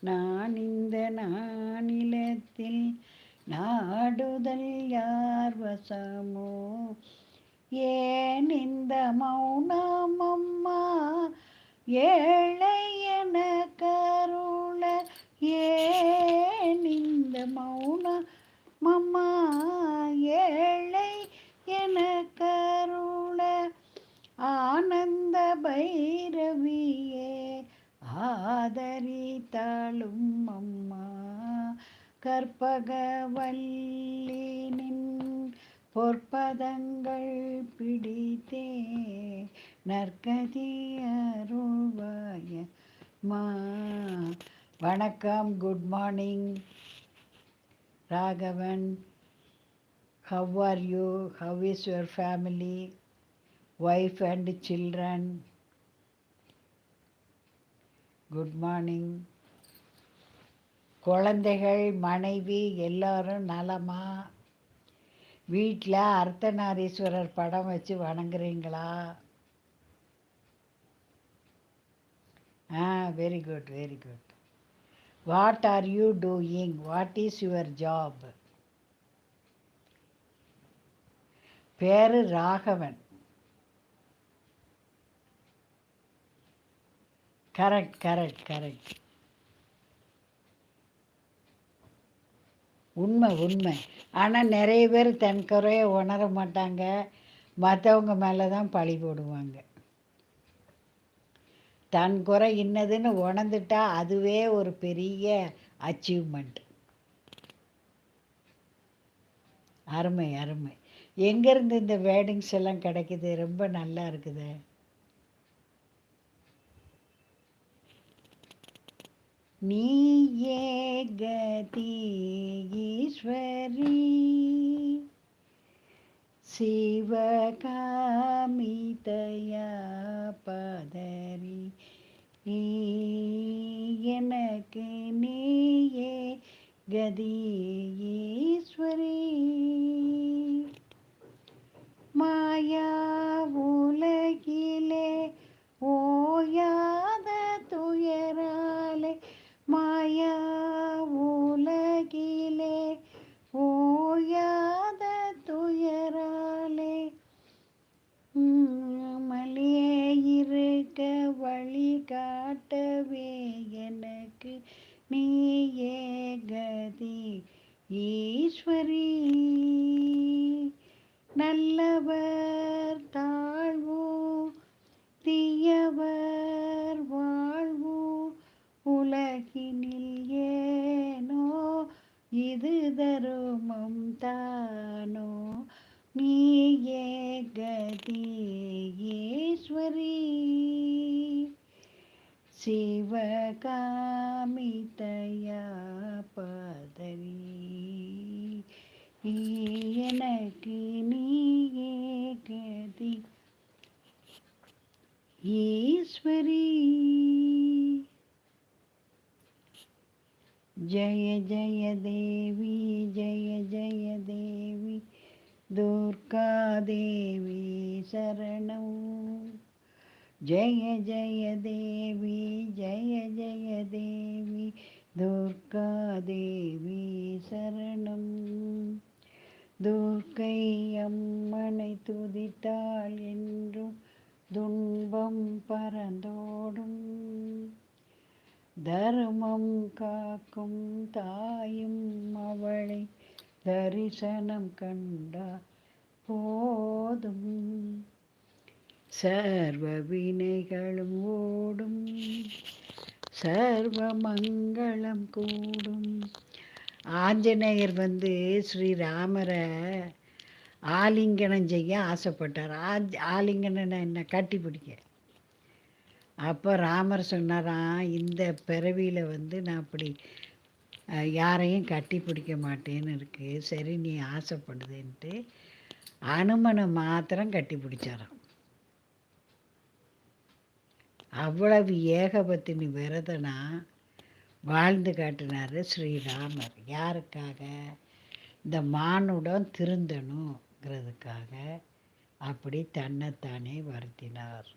நான் இந்த நானிலத்தில் நாடுதல் யார் வசமோ? ஏன் இந்த மௌனம் அம்மா? ஏழை என கருள ஏன் இந்த மௌனம் அம்மா? ஏழை என கருள ஆனந்த பைரவியே ஆதரித்தாளும் அம்மா கற்பகவல்லினின் பொற்பதங்கள் பிடித்தே நற்கதி அருள்வாய மா. வணக்கம் good morning Raghavan how are you how is your family wife and children good morning குழந்தைகள் மனைவி எல்லாரும் நலமா? வீட்டில் அர்த்தநாரீஸ்வரர் படம் வச்சு வணங்குறீங்களா? ஆ very good very good what are you doing what is your job பேரு ராகவன். கரெக்ட் கரெக்ட் கரெக்ட் உண்மை உண்மை. ஆனால் நிறைய பேர் தன் குறைய உணர மாட்டாங்க. மற்றவங்க மேலே தான் பழி போடுவாங்க. தன் குறை இன்னதுன்னு உணர்ந்துட்டா அதுவே ஒரு பெரிய அச்சீவ்மெண்ட் அருமை அருமை. எங்கேருந்து இந்த வேர்டிங்ஸ் எல்லாம் கிடைக்குது? ரொம்ப நல்லா இருக்குது. நீயே கதி சிவகாமிதயா பதரி எனக்கு நீயே கதி நீயே கதி ஈஸ்வரி. நல்லவர் தாழ்வோ தீயவர் வாழ்வோ உலகினில் ஏனோ இது தருமம் தானோ. நீயே கதி ஈஸ்வரி. சிவகா சிவகாமிதயா பதவி எனக்கு நீயே கதி ஈஸ்வரி जय जय देवी जय जय देवी दुर्गा देवी शरणौ जय जय देवी जय जय देवी துர்காதேவி சரணம். துர்க்கை அம்மனை துதித்தாள் என்றும் துன்பம் பரந்தோடும். தர்மம் காக்கும் தாயும் அவளை தரிசனம் கண்டா போதும். சர்வ வினைகளும் ஓடும். சர்வ மங்களம் கூடும். ஆஞ்சநேயர் வந்து ஸ்ரீராமரை ஆலிங்கனம் செய்ய ஆசைப்பட்டார். ஆ ஆலிங்கனம் என்ன கட்டி பிடிக்க. அப்போ ராமர் சொன்னாராம் இந்த பிறவியில் வந்து நான் அப்படி யாரையும் கட்டி பிடிக்க மாட்டேன்னு இருக்குது சரி நீ ஆசைப்படுதுன்ட்டு அனுமனை மாத்திரம் கட்டி பிடிச்சாராம். அவ்வளவு ஏகபத்தினி விரதனா வாழ்ந்து காட்டினார் ஸ்ரீராமர். யாருக்காக? இந்த மானுடம் திருந்தணுங்கிறதுக்காக அப்படி தன்னைத்தானே வருத்தினார்.